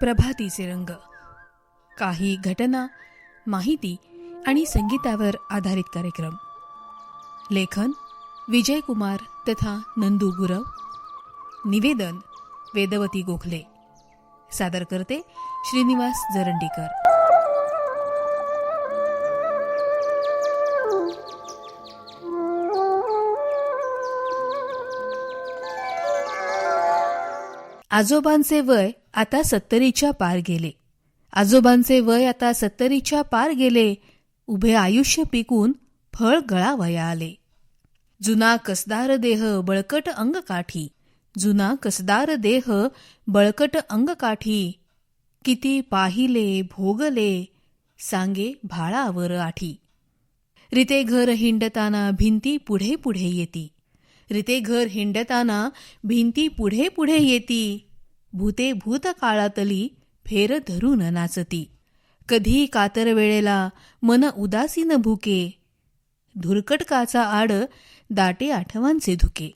प्रभातीचे रंग. काही घटना माहिती आणि संगीतावर आधारित कार्यक्रम. लेखन विजय कुमार तथा नंदू गुरव. निवेदन वेदवती गोखले. सादर करते श्रीनिवास जरंडीकर. आजोबांचे वय आता सत्तरीच्या पार गेले. आजोबांचे वय आता सत्तरीच्या पार गेले. उभे आयुष्य पिकून फळ गळावया आले. जुना कसदार देह बळकट अंगकाठी जुना कसदार देह बळकट अंगकाठी किती पाहिले भोगले सांगे भाळावर आठी. रिते घर हिंडताना भिंती पुढे पुढे येती. रिते घर हिंडताना भिंती पुढे पुढे येती. भूते भूतकाळातली फेर धरून नाचती. कधी कातर वेळेला मन उदासीन भुके. धुरकटकाचा आड दाटे आठवांचे धुके.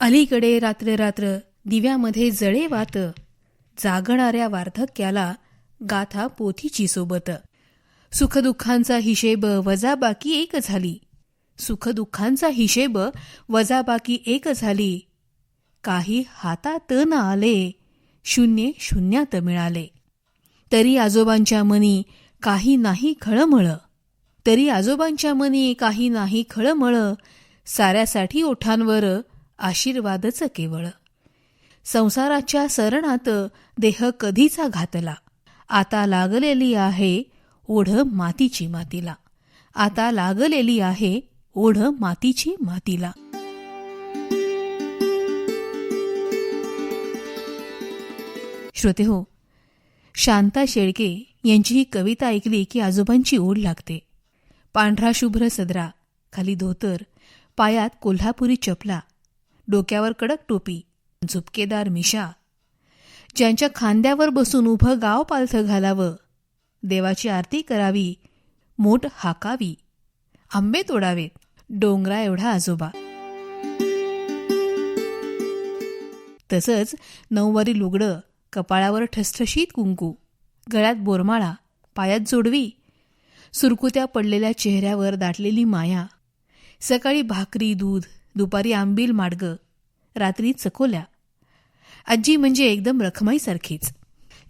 अलीकडे रात्र रात्र दिव्यामध्ये जळे वात. जागणाऱ्या वार्धक्याला गाथा पोथीची सोबत. सुखदुःखांचा हिशेब वजाबाकी एक झाली. सुखदुःखांचा हिशेब वजाबाकी एक झाली. काही हातात न आले. शून्य शून्यात मिळाले. तरी आजोबांच्या मनी काही नाही खळमळ. तरी आजोबांच्या मनी काही नाही खळमळ. साऱ्यासाठी ओठांवर आशीर्वादच केवळ. संसाराच्या सरणात देह कधीचा घातला. आता लागलेली आहे ओढ मातीची मातीला. आता लागलेली आहे ओढ मातीची मातीला. श्रोते हो शांता शेळके यांची ही कविता ऐकली की आजोबांची ओढ लागते. पांढरा शुभ्र सदरा खाली धोतर पायात कोल्हापुरी चपला डोक्यावर कडक टोपी झुपकेदार मिशा. ज्यांच्या खांद्यावर बसून उभं गाव पालथं घालावं देवाची आरती करावी मोठ हाकावी आंबे तोडावेत डोंगरा एवढा आजोबा. तसंच नऊवारी लुगडं कपाळावर ठसठशीत कुंकू गळ्यात बोरमाळा पायात जोडवी सुरकुत्या पडलेल्या चेहऱ्यावर दाटलेली माया सकाळी भाकरी दूध दुपारी आंबील माडगं रात्री चकोल्या. आजी म्हणजे एकदम रखमाईसारखीच.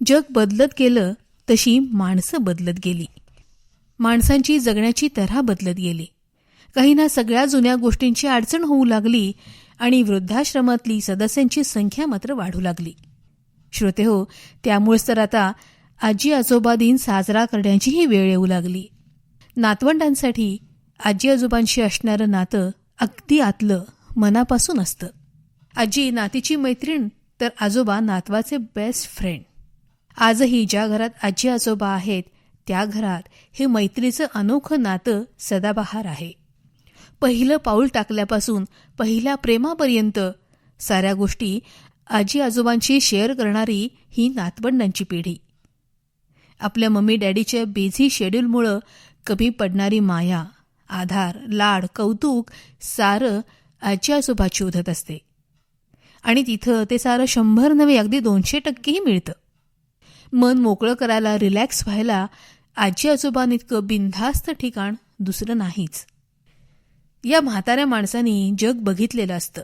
जग बदलत गेलं तशी माणसं बदलत गेली. माणसांची जगण्याची तऱ्हा बदलत गेली. काहींना सगळ्या जुन्या गोष्टींची अडचण होऊ लागली आणि वृद्धाश्रमातली सदस्यांची संख्या मात्र वाढू लागली. श्रोते हो त्यामुळेच तर आता आजी आजोबा दिन साजरा करण्याचीही वेळ येऊ लागली. नातवंडांसाठी आजी आजोबांशी असणारं नातं अगदी आतलं मनापासून असतं. आजी नातीची मैत्रीण तर आजोबा नातवाचे बेस्ट फ्रेंड आजही ज्या घरात आजी आजोबा आहेत त्या घरात हे मैत्रीचं अनोखं नातं सदाबहार आहे. पहिलं पाऊल टाकल्यापासून पहिल्या प्रेमापर्यंत साऱ्या गोष्टी आजी आजोबांशी शेअर करणारी ही नातवंडांची पिढी. आपल्या मम्मी डॅडीच्या बिझी शेड्यूलमुळं कमी पडणारी माया आधार लाड कौतुक सारं आजी आजोबाची उधत असते. आणि तिथं ते सारं शंभर नव्हे अगदी दोनशे टक्केही मिळतं. मन मोकळं करायला रिलॅक्स व्हायला आजी आजोबांइतकं बिनधास्त ठिकाण दुसरं नाहीच. या म्हाताऱ्या माणसांनी जग बघितलेलं असतं.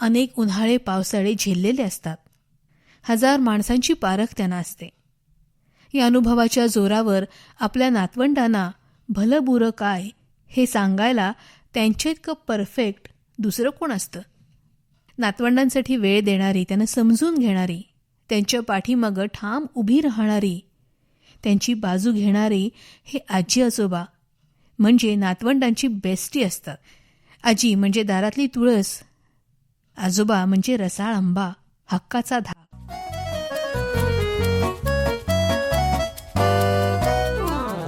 अनेक उन्हाळे पावसाळे झेललेले असतात. हजार माणसांची पारख त्यांना असते. या अनुभवाच्या जोरावर आपल्या नातवंडांना भलं बुरं काय हे सांगायला त्यांच्या इतकं परफेक्ट दुसरं कोण असतं? नातवंडांसाठी वेळ देणारी त्यांना समजून घेणारी त्यांच्या पाठीमागं ठाम उभी राहणारी त्यांची बाजू घेणारी हे आजी आजोबा म्हणजे नातवंडांची बेस्टी असतात. आजी म्हणजे दारातली तुळस आजोबा म्हणजे रसाळ आंबा हक्काचा धा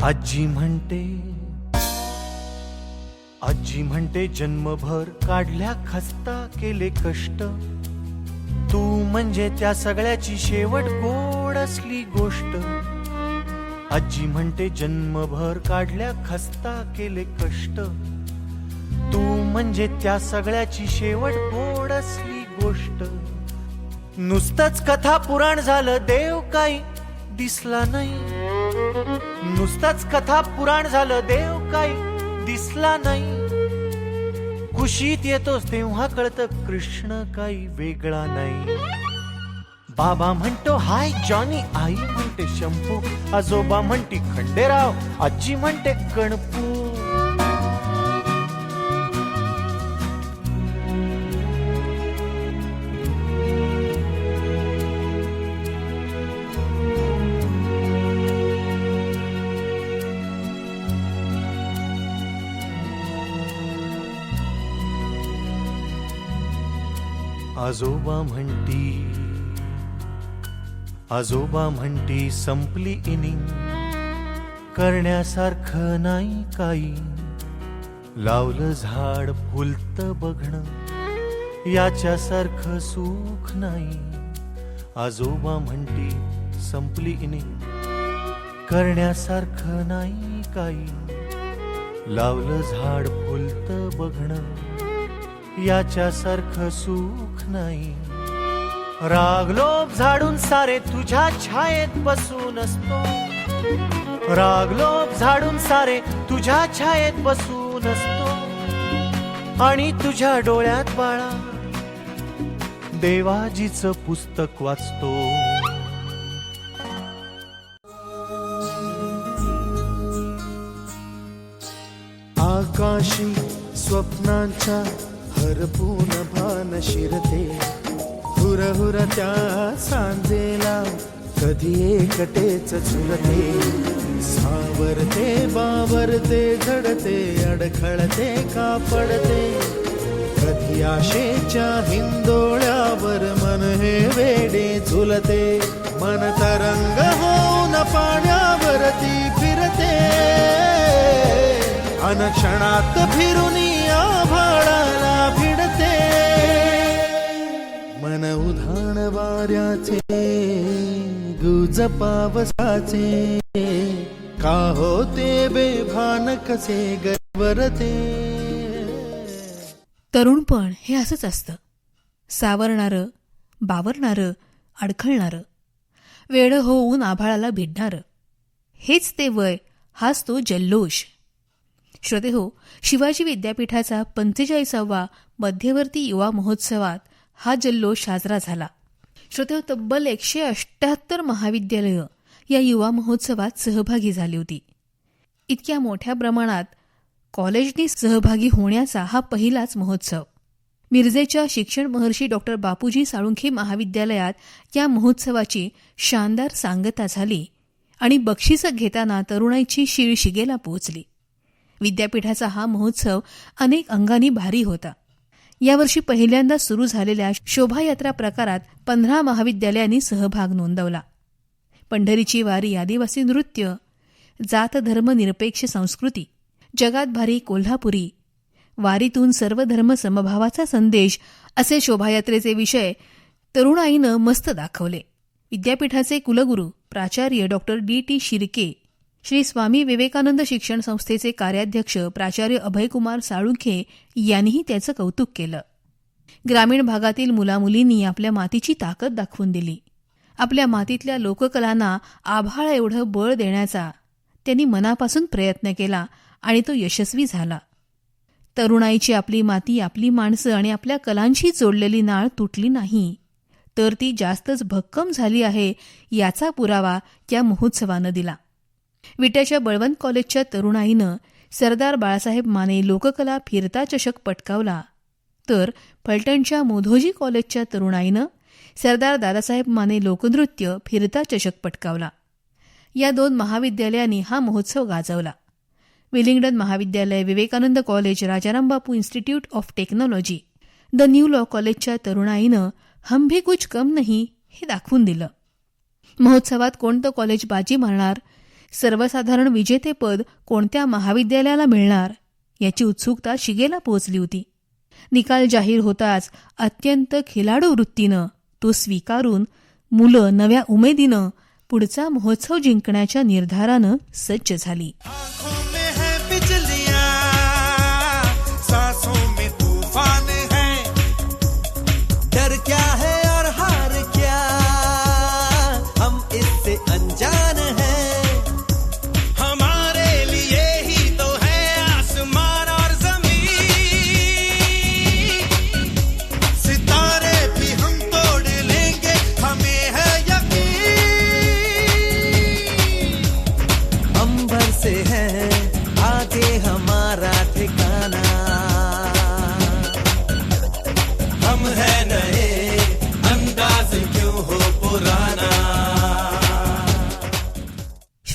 आजी म्हणते आजी म्हणते जन्मभर काढल्या खस्ता केले कष्ट. तू म्हणजे त्या सगळ्याची शेवट गोड असली गोष्ट. आजी म्हणते जन्मभर काढल्या खस्ता केले कष्ट. म्हणजे त्या सगळ्याची शेवट गोड असली गोष्ट. नुसतंच कथा पुराण झालं देव काही दिसला नाही. नुसतंच कथा पुराण झालं देव काही दिसला नाही. खुशीत येतोस तेव्हा कळतं कृष्ण काही वेगळा नाही. बाबा म्हणतो हाय जॉनी आई म्हणते शंपू आजोबा म्हणते खंडेराव आजी म्हणते गणपू आजोबा म्हणती आजोबा म्हणती संपली इनिंग करण्यासारखं नाही काही. लावलं झाड फुलत बघणं याच्यासारखं सुख नाही. आजोबा म्हणती संपली इनिंग करण्यासारखं नाही काही. लावलं झाड फुलत बघणं याच्यासारखं सुख नाही. रागलोभ झाडून सारे तुझ्या छायेत बसून असतो. रागलोभ झाडून सारे तुझ्या छायेत बसून असतो. आणि तुझ्या डोळ्यात बाळा देवाजीचं पुस्तक वाचतो. आकाशी स्वप्नांच्या भरपून भान शिरते. हुर हुर त्या सांजेला कधी एकटेच झुलते. सावरते बावरते झडते अडखळते का पडते कधी आशेच्या हिंदोळ्यावर मन हे वेडे झुलते. मन तरंग होऊन पाण्यावरती फिरते. अनक्षणात फिरून मन उधाण वाऱ्याचे गुज पावसाचे. का होते बेभान कसे गरवरते? तरुणपण हे असंच असतं. सावरणारं बावरणारं अडखळणारं. वेळ होऊन आभाळाला भिडणारं. हेच ते वय हाच तो जल्लोष. श्रोते हो शिवाजी विद्यापीठाचा पंचेचाळीसावा मध्यवर्ती युवा महोत्सवात हा जल्लोष साजरा झाला. श्रोते तब्बल एकशे अष्ट्याहत्तर महाविद्यालयं या युवा महोत्सवात सहभागी झाली होती. इतक्या मोठ्या प्रमाणात कॉलेजनी सहभागी होण्याचा हा पहिलाच महोत्सव. मिरजेच्या शिक्षण महर्षी डॉक्टर बापूजी साळुंखे महाविद्यालयात या महोत्सवाची शानदार सांगता झाली आणि बक्षिसं घेताना तरुणाईची शीळ शिगेला पोहोचली. विद्यापीठाचा हा महोत्सव अनेक अंगांनी भारी होता. यावर्षी पहिल्यांदा सुरू झालेल्या शोभायात्रा प्रकारात पंधरा महाविद्यालयांनी सहभाग नोंदवला. पंढरीची वारी आदिवासी नृत्य जात धर्म निरपेक्ष संस्कृती जगात भारी कोल्हापुरी वारीतून सर्व धर्म समभावाचा संदेश असे शोभायात्रेचे विषय तरुणाईनं मस्त दाखवले. विद्यापीठाचे कुलगुरू प्राचार्य doctor D T Shirke Shri Swami Vivekananda शिक्षण संस्थेचे कार्याध्यक्ष प्राचार्य अभयकुमार साळुंखे यांनीही त्याचं कौतुक केलं. ग्रामीण भागातील मुलामुलींनी आपल्या मातीची ताकद दाखवून दिली. आपल्या मातीतल्या लोककलांना आभाळ एवढं बळ देण्याचा त्यांनी मनापासून प्रयत्न केला आणि तो यशस्वी झाला. तरुणाईची आपली माती आपली माणसं आणि आपल्या कलांशी जोडलेली नाळ तुटली नाही. तर ती जास्तच भक्कम झाली आहे याचा पुरावा या महोत्सवानं दिला. विट्याच्या बळवंत कॉलेजच्या तरुणाईनं सरदार बाळासाहेब माने लोककला फिरता चषक पटकावला. तर फलटणच्या मोधोजी कॉलेजच्या तरुणाईनं सरदार दादासाहेब माने लोकनृत्य फिरता चषक पटकावला. या दोन महाविद्यालयांनी हा महोत्सव गाजवला. विलिंग्डन महाविद्यालय Vivekananda college Rajaram Bapu institute of technology the new law कॉलेजच्या तरुणाईनं हम भी कुछ कम नाही हे दाखवून दिलं. महोत्सवात कोणतं कॉलेज बाजी मारणार सर्वसाधारण विजेतेपद कोणत्या महाविद्यालयाला मिळणार याची उत्सुकता शिगेला पोहोचली होती. निकाल जाहीर होताच अत्यंत खिलाडू वृत्तीनं तो स्वीकारून मुलं नव्या उमेदीनं पुढचा महोत्सव जिंकण्याच्या निर्धारानं सज्ज झाली.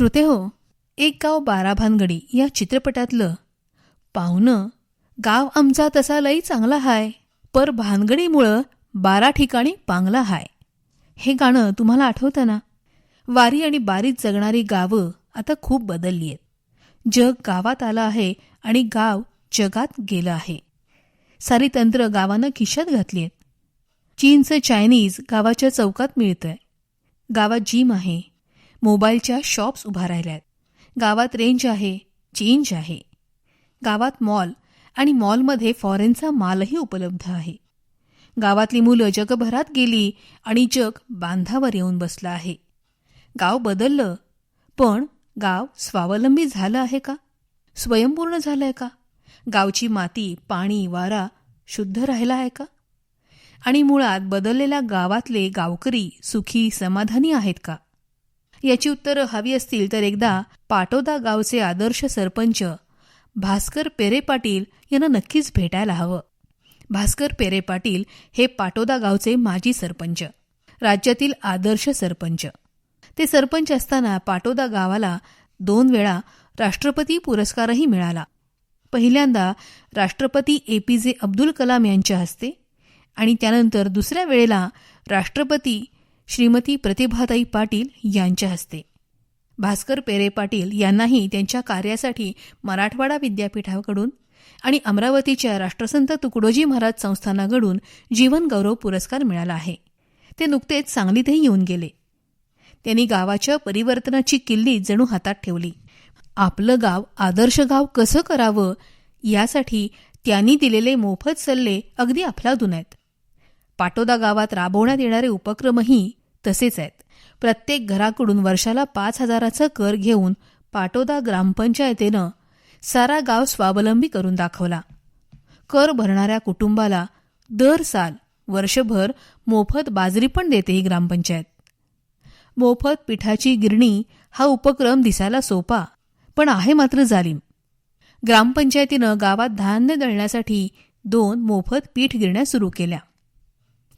श्रोते हो एक गाव बारा भानगडी या चित्रपटातलं. पाहुणं गाव आमचा तसा लई चांगला हाय पर भानगडीमुळं बारा ठिकाणी पांगला हाय. हे गाणं तुम्हाला आठवतं ना वारी आणि बारीत जगणारी गावं आता खूप बदलली आहेत. जग गावात आलं आहे आणि गाव जगात गेलं आहे. सारी तंत्र गावानं खिशात घातली आहेत. चीनचं चायनीज गावाच्या चौकात मिळतंय. गावात जिम आहे. मोबाईलच्या शॉप्स उभा राहिल्यात. गावात रेंज आहे चेंज आहे. गावात मॉल आणि मॉलमध्ये फॉरेनचा मालही उपलब्ध आहे. गावातली मुलं जगभरात गेली आणि जग बांधावर येऊन बसलं आहे. गाव बदललं पण गाव स्वावलंबी झालं आहे का? स्वयंपूर्ण झालं आहे का? गावची माती पाणी वारा शुद्ध राहिला आहे का? आणि मुळात बदललेल्या गावातले गावकरी सुखी समाधानी आहेत का? याची उत्तरं हवी असतील तर एकदा पाटोदा गावचे आदर्श सरपंच भास्कर पेरे पाटील यांना नक्कीच भेटायला हवं. भास्कर पेरे पाटील हे पाटोदा गावचे माजी सरपंच राज्यातील आदर्श सरपंच. ते सरपंच असताना पाटोदा गावाला दोन वेळा राष्ट्रपती पुरस्कारही मिळाला. पहिल्यांदा राष्ट्रपती ए पी जे अब्दुल कलाम यांच्या हस्ते आणि त्यानंतर दुसऱ्या वेळेला राष्ट्रपती श्रीमती प्रतिभाताई पाटील यांच्या हस्ते. भास्कर पेरे पाटील यांनाही त्यांच्या कार्यासाठी मराठवाडा विद्यापीठाकडून आणि अमरावतीच्या राष्ट्रसंत तुकडोजी महाराज संस्थानाकडून जीवन गौरव पुरस्कार मिळाला आहे. ते नुकतेच सांगलीतही येऊन गेले. त्यांनी गावाच्या परिवर्तनाची किल्ली जणू हातात ठेवली. आपलं गाव आदर्श गाव कसं करावं? यासाठी त्यांनी दिलेले मोफत सल्ले अगदी आपला आहेत. पाटोदा गावात राबवण्यात येणारे उपक्रमही तसेच आहेत. प्रत्येक घराकडून वर्षाला पाच हजाराचा कर घेऊन पाटोदा ग्रामपंचायतीनं सारा गाव स्वावलंबी करून दाखवला. कर भरणाऱ्या कुटुंबाला दर साल वर्षभर मोफत बाजरी पण देते ही ग्रामपंचायत. मोफत पिठाची गिरणी हा उपक्रम दिसायला सोपा पण आहे मात्र जालीम. ग्रामपंचायतीनं गावात धान्य दळण्यासाठी दोन मोफत पीठ गिरण्या सुरू केल्या.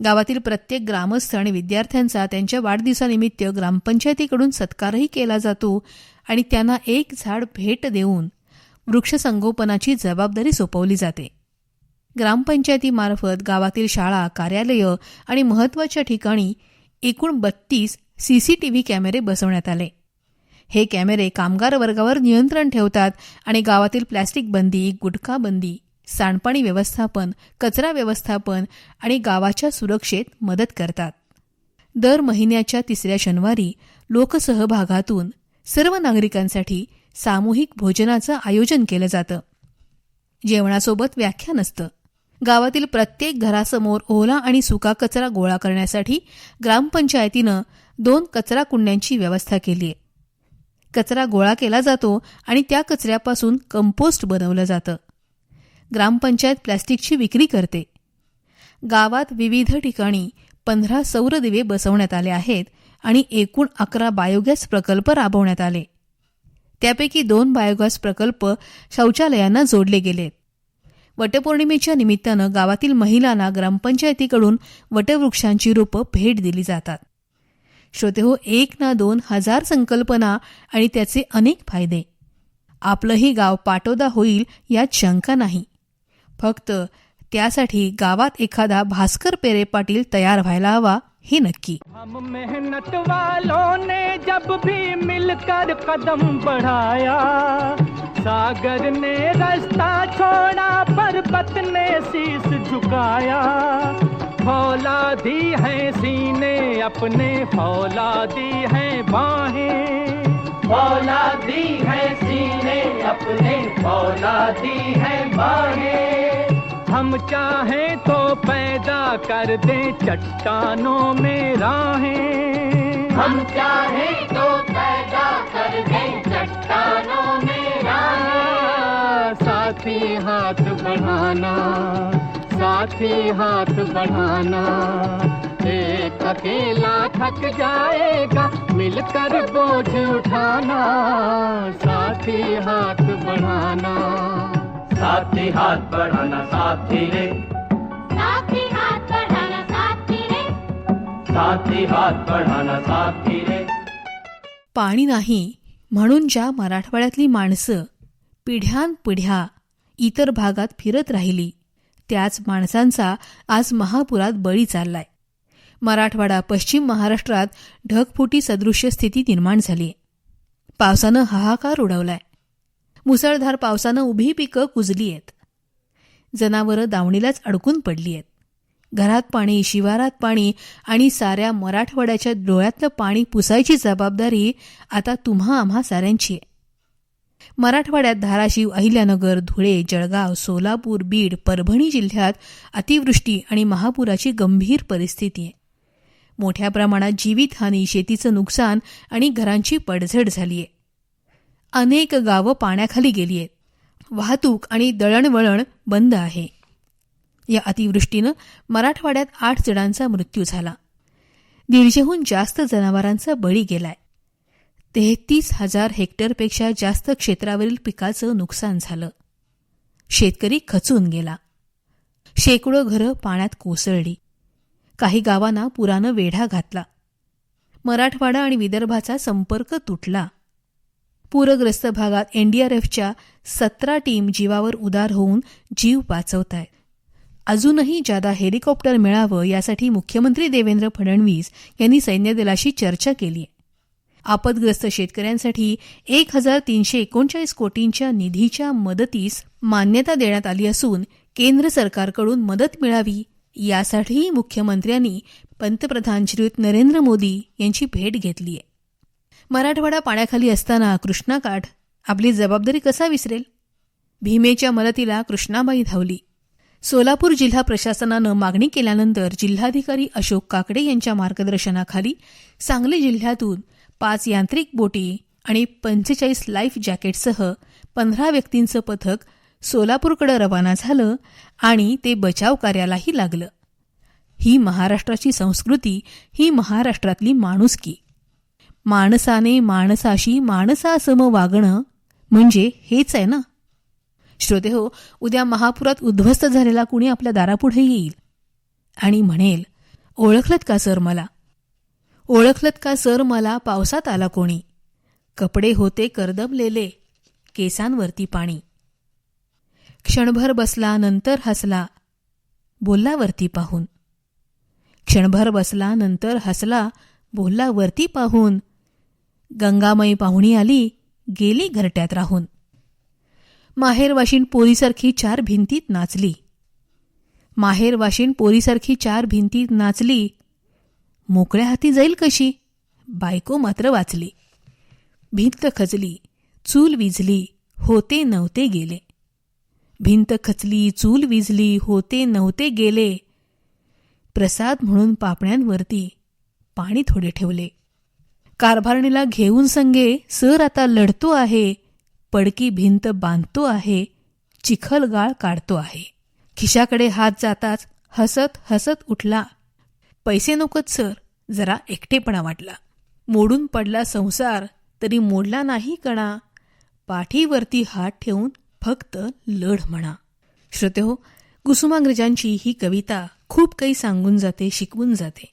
गावातील प्रत्येक ग्रामस्थ आणि विद्यार्थ्यांचा त्यांच्या वाढदिवसानिमित्त ग्रामपंचायतीकडून सत्कारही केला जातो आणि त्यांना एक झाड भेट देऊन वृक्षसंगोपनाची जबाबदारी सोपवली जाते. ग्रामपंचायतीमार्फत गावातील शाळा कार्यालयं आणि महत्त्वाच्या ठिकाणी एकूण बत्तीस व्ही कॅमेरे बसवण्यात आले. हे कॅमेरे कामगार वर्गावर नियंत्रण ठेवतात आणि गावातील प्लॅस्टिक बंदी गुटखा बंदी सांडपाणी व्यवस्थापन कचरा व्यवस्थापन आणि गावाच्या सुरक्षेत मदत करतात. दर महिन्याच्या तिसऱ्या शनिवारी लोकसहभागातून सर्व नागरिकांसाठी सामूहिक भोजनाचं आयोजन केलं जातं. जेवणासोबत व्याख्यान असतं गावातील प्रत्येक घरासमोर ओला आणि सुका कचरा गोळा करण्यासाठी ग्रामपंचायतीनं दोन कचरा कुंड्यांची व्यवस्था केली आहे. कचरा गोळा केला जातो आणि त्या कचऱ्यापासून कंपोस्ट बनवलं जातं. ग्रामपंचायत प्लॅस्टिकची विक्री करते. गावात विविध ठिकाणी पंधरा सौर दिवे बसवण्यात आले आहेत आणि एकूण अकरा बायोगॅस प्रकल्प राबवण्यात आले. त्यापैकी दोन बायोगॅस प्रकल्प शौचालयांना जोडले गेलेत वटपौर्णिमेच्या निमित्तानं गावातील महिलांना ग्रामपंचायतीकडून वटवृक्षांची रोपं भेट दिली जातात. श्रोतेहो एक ना दोन हजार संकल्पना आणि त्याचे अनेक फायदे. आपलंही गाव पाटोदा होईल यात शंका नाही. फक्त त्यासाठी गावात एखादा भास्कर पेरे पाटील तयार व्हायला हवा हे नक्की. मेहनत वालों ने जब भी मिलकर कदम बढ़ाया, सागर ने रास्ता छोड़ा, पर्वत ने शीश झुकाया। फौलादी है सीने, अपने फौलादी है बाहें। फौलादी है सीने अपने फौलादी है बाहें। हम चाहें तो पैदा कर दे चट्टानों में राहें। हम चाहें तो पैदा कर दे चट्टानों में राहें। साथी हाथ बढ़ाना साथी हाथ बढ़ाना एक अकेला थक जाएगा मिलकर बोझ उठाना साथी हाथ बढ़ाना। साथी हाथ बढ़ाना साथी रे। साथी हाथ बढ़ाना साथी रे। साथी हाथ बढ़ाना साथी रे। पाणी नाही म्हणून ज्या मराठवाड्यातली माणसं पिढ्यानपिढ्या इतर भागात फिरत राहिली त्याच माणसांचा आज महापुरात बळी चाललाय. मराठवाडा पश्चिम महाराष्ट्रात ढगफुटी सदृश्य स्थिती निर्माण झाली. पावसानं हाहाकार उडवलाय. मुसळधार पावसानं उभी पिकं कुजली आहेत. जनावरं दावणीलाच अडकून पडली आहेत घरात पाणी शिवारात पाणी आणि साऱ्या मराठवाड्याच्या डोळ्यातलं पाणी पुसायची जबाबदारी आता तुम्हा आम्हा साऱ्यांची आहे. मराठवाड्यात धाराशिव अहिल्यानगर धुळे जळगाव सोलापूर बीड परभणी जिल्ह्यात अतिवृष्टी आणि महापुराची गंभीर परिस्थिती आहे. मोठ्या प्रमाणात जीवितहानी शेतीचं नुकसान आणि घरांची पडझड झाली आहे अनेक गावं पाण्याखाली गेली आहेत वाहतूक आणि दळणवळण बंद आहे. या अतिवृष्टीनं मराठवाड्यात आठ जणांचा मृत्यू झाला. दीडशेहून जास्त जनावरांचा बळी गेलाय. तेहतीस हजार हेक्टरपेक्षा जास्त क्षेत्रावरील पिकाचं नुकसान झालं. शेतकरी खचून गेला. शेकडो घरं पाण्यात कोसळली. काही गावांना पुरानं वेढा घातला. मराठवाडा आणि विदर्भाचा संपर्क तुटला. पूरग्रस्त भागात एनडीआरएफच्या सतरा टीम जीवावर उदार होऊन जीव वाचवत आहेत अजूनही जादा हेलिकॉप्टर मिळावं यासाठी मुख्यमंत्री देवेंद्र फडणवीस यांनी सैन्यदलाशी चर्चा केली आहे आपदग्रस्त शेतकऱ्यांसाठी एक हजार तीनशे एकोणचाळीस कोटींच्या निधीच्या मदतीस मान्यता देण्यात आली असून केंद्र सरकारकडून मदत मिळावी यासाठीही मुख्यमंत्र्यांनी पंतप्रधान श्रीयुत नरेंद्र मोदी यांची भेट घेतली आहे मराठवाडा पाण्याखाली असताना कृष्णाकाठ आपली जबाबदारी कसा विसरेल? भीमेच्या मदतीला कृष्णाबाई धावली. सोलापूर जिल्हा प्रशासनानं मागणी केल्यानंतर जिल्हाधिकारी अशोक काकडे यांच्या मार्गदर्शनाखाली सांगली जिल्ह्यातून पाच यांत्रिक बोटी आणि पंचेचाळीस लाईफ जॅकेटसह पंधरा व्यक्तींचं पथक सोलापूरकडे रवाना झालं आणि ते बचाव कार्यालाही लागलं. ही महाराष्ट्राची संस्कृती ही महाराष्ट्रातली माणुसकी. माणसाने माणसाशी माणसासम वागणं म्हणजे हेच आहे ना? श्रोते हो उद्या महापुरात उद्ध्वस्त झालेला कुणी आपल्या दारापुढे येईल? आणि म्हणेल ओळखलत का सर मला? ओळखलत का सर मला? पावसात आला कोणी? कपडे होते करदमलेले केसांवरती पाणी. क्षणभर बसला नंतर हसला. बोलला वरती पाहून. क्षणभर बसला नंतर हसला बोलला वरती पाहून. गंगामयी पाहुणी आली गेली घरट्यात राहून. माहेरवाशीन पोरीसारखी चार भिंतीत नाचली. माहेरवाशीन पोरीसारखी चार भिंतीत नाचली. मोकळ्या हाती जाईल कशी? बायको मात्र वाचली. भिंत खचली चूल विझली होते नव्हते गेले. भिंत खचली चूल विजली होते नव्हते गेले. प्रसाद म्हणून पापण्यांवरती पाणी थोडे ठेवले. कारभारणीला घेऊन संगे सर आता लढतो आहे. पडकी भिंत बांधतो आहे. चिखल गाळ काढतो आहे. खिशाकडे हात जाताच हसत हसत उठला. पैसे नकोत सर. जरा एकटेपणा वाटला. मोडून पडला संसार. तरी मोडला नाही कणा. पाठीवरती हात ठेवून फक्त लढ म्हणा. श्रोतेहो कुसुमाग्रजांची ही कविता खूप काही सांगून जाते शिकवून जाते.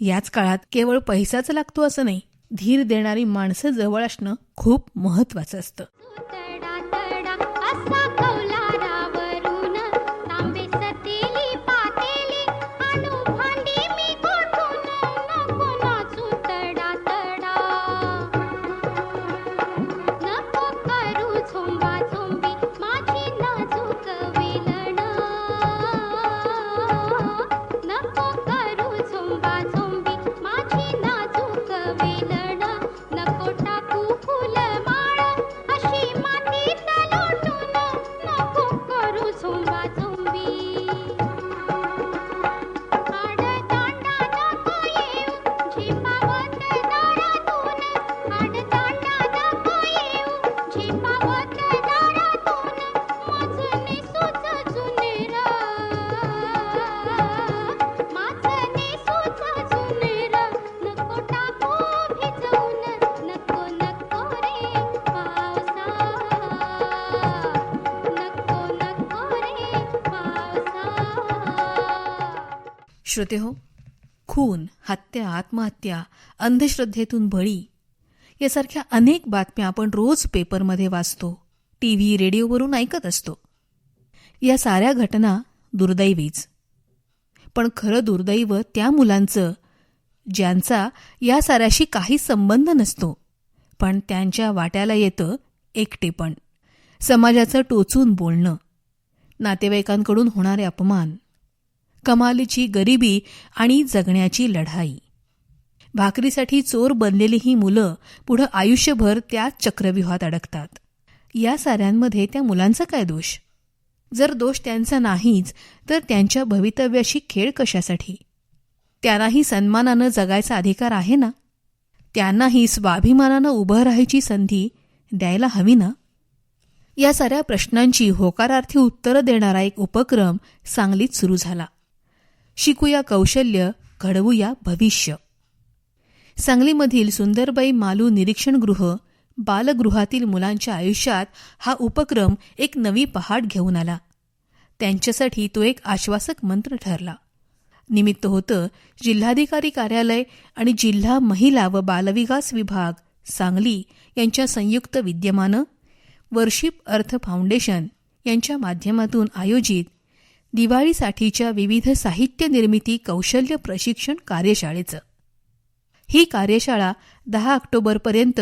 याच काळात केवळ पैसाच लागतो असं नाही धीर देणारी माणसं जवळ असणं खूप महत्वाचं असतं. श्रोते हो खून हत्या आत्महत्या अंधश्रद्धेतून बळी यासारख्या अनेक बातम्या आपण रोज पेपरमध्ये वाचतो टी व्ही रेडिओवरून ऐकत असतो. या साऱ्या घटना दुर्दैवीच. पण खरं दुर्दैव त्या मुलांचं ज्यांचा या साऱ्याशी काही संबंध नसतो पण त्यांच्या वाट्याला येतं एकटेपण समाजाचं टोचून बोलणं नातेवाईकांकडून होणारे अपमान. कमालीची गरिबी आणि जगण्याची लढाई. भाकरीसाठी चोर बनलेली ही मुलं पुढं आयुष्यभर त्याच चक्रव्यूहात अडकतात. या साऱ्यांमध्ये त्या मुलांचा काय दोष? जर दोष त्यांचा नाहीच तर त्यांच्या भवितव्याशी खेळ कशासाठी? त्यांनाही सन्मानानं जगायचा अधिकार आहे ना? त्यांनाही स्वाभिमानानं उभं राहायची संधी द्यायला हवी ना? या साऱ्या प्रश्नांची होकारार्थी उत्तरं देणारा एक उपक्रम सांगलीत सुरू झाला. शिकूया कौशल्य घडवूया भविष्य. सांगलीमधील सुंदरबाई मालू निरीक्षणगृह बालगृहातील मुलांच्या आयुष्यात हा उपक्रम एक नवी पहाट घेऊन आला. त्यांच्यासाठी तो एक आश्वासक मंत्र ठरला. निमित्त होतं जिल्हाधिकारी कार्यालय आणि जिल्हा महिला व बालविकास विभाग सांगली यांच्या संयुक्त विद्यमानं वर्शिप अर्थ फाउंडेशन यांच्या माध्यमातून आयोजित दिवाळीसाठीच्या विविध साहित्य निर्मिती कौशल्य प्रशिक्षण कार्यशाळेचं. ही कार्यशाळा दहा ऑक्टोबरपर्यंत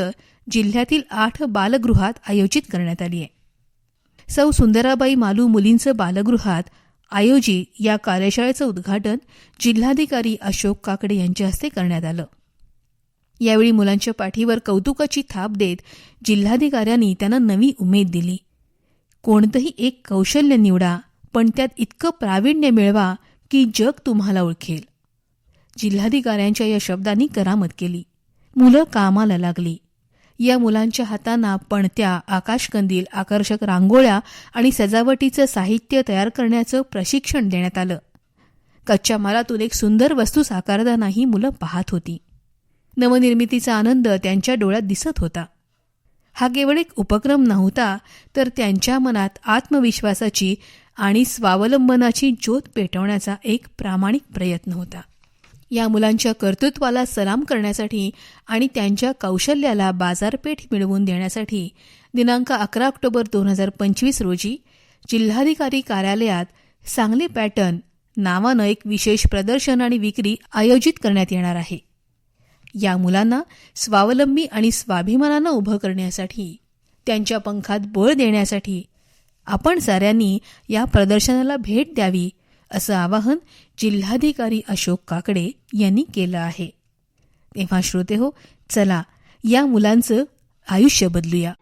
जिल्ह्यातील आठ बालगृहात आयोजित करण्यात आली आहे. सौ सुंदराबाई मालू मुलींचं बालगृहात आयोजित या कार्यशाळेचं उद्घाटन जिल्हाधिकारी अशोक काकडे यांच्या हस्ते करण्यात आलं. यावेळी मुलांच्या पाठीवर कौतुकाची थाप देत जिल्हाधिकाऱ्यांनी त्यांना नवी उमेद दिली. कोणतंही एक कौशल्य निवडा पण त्यात इतकं प्रावीण्य मिळवा की जग तुम्हाला ओळखेल. जिल्हाधिकाऱ्यांच्या या शब्दांनी करामत केली. मुलं कामाला लागली. या मुलांच्या हातांना पणत्या आकाशकंदील आकर्षक रांगोळ्या आणि सजावटीचं साहित्य तयार करण्याचं प्रशिक्षण देण्यात आलं. कच्च्या मालातून एक सुंदर वस्तू साकारताना ही मुलं पाहत होती. नवनिर्मितीचा आनंद त्यांच्या डोळ्यात दिसत होता. हा केवळ एक उपक्रम नव्हता तर त्यांच्या मनात आत्मविश्वासाची आणि स्वावलंबनाची ज्योत पेटवण्याचा एक प्रामाणिक प्रयत्न होता. या मुलांच्या कर्तृत्वाला सलाम करण्यासाठी आणि त्यांच्या कौशल्याला बाजारपेठ मिळवून देण्यासाठी दिनांक अकरा ऑक्टोबर दोन हजार पंचवीस रोजी जिल्हाधिकारी कार्यालयात सांगली पॅटर्न नावानं एक विशेष प्रदर्शन आणि विक्री आयोजित करण्यात येणार आहे. या मुलांना स्वावलंबी आणि स्वाभिमानानं उभं करण्यासाठी त्यांच्या पंखात बळ देण्यासाठी आपण साऱ्यांनी या प्रदर्शनाला भेट द्यावी असं आवाहन जिल्हाधिकारी अशोक काकडे यांनी केलं आहे. तेव्हा श्रोते हो चला या मुलांचं आयुष्य बदलूया.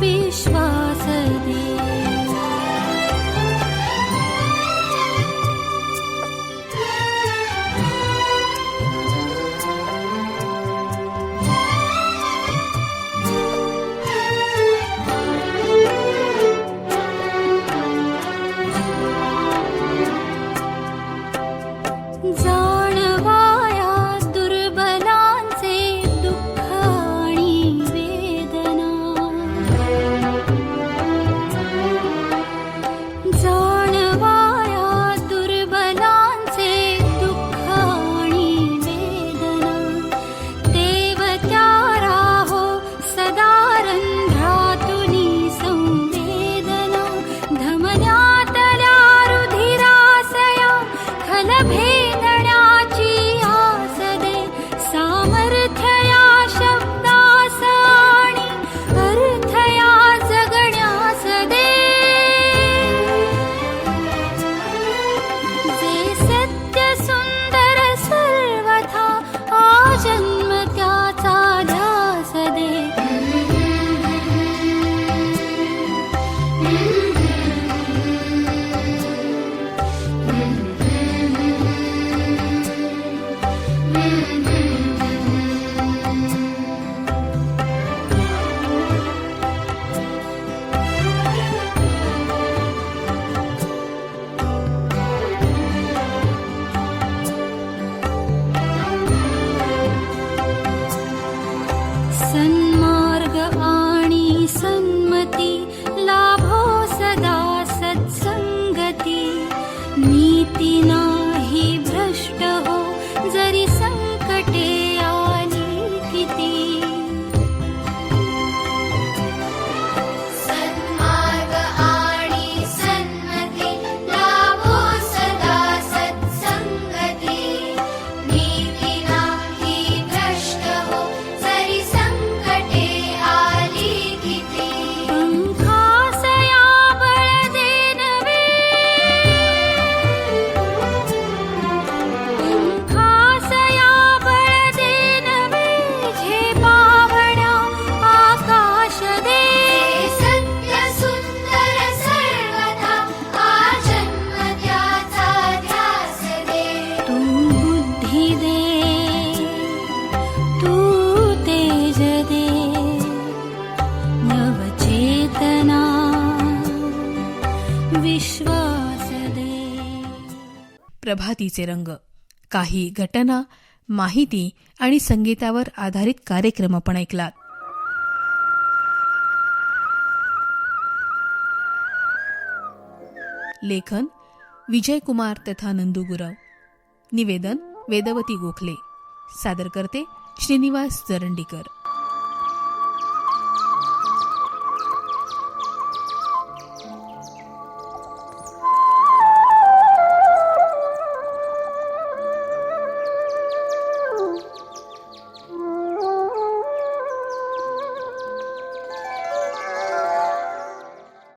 विश्वासदे। तू तेज दे नवचेतना विश्वास दे प्रभातीचे रंग काही घटना माहिती आणि संगीतावर आधारित कार्यक्रम आपण ऐकलात. लेखन विजय कुमार तथा नंदू गुरव. निवेदन वेदवती गोखले. सादर करते श्रीनिवास चरंडीकर